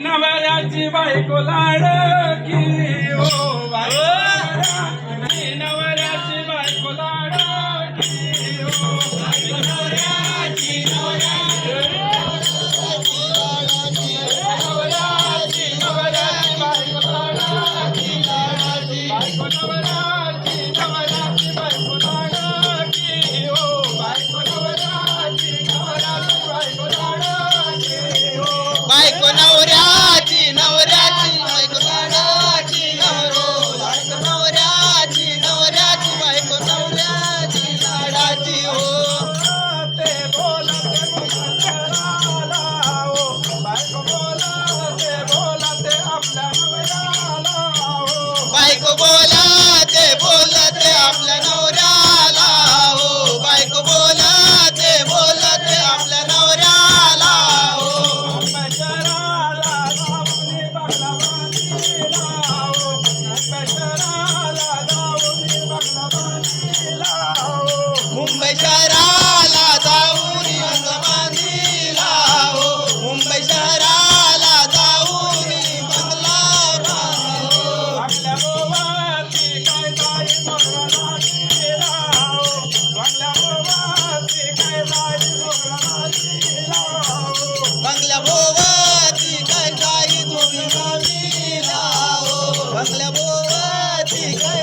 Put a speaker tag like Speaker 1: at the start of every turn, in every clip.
Speaker 1: नवऱ्याची बायको लाडकी ओ बायको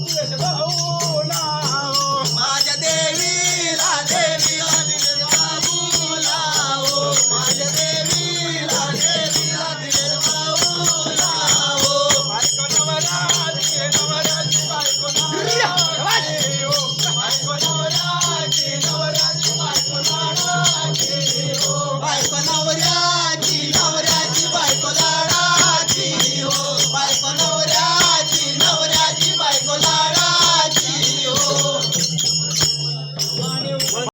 Speaker 2: 你在想啥
Speaker 1: 哦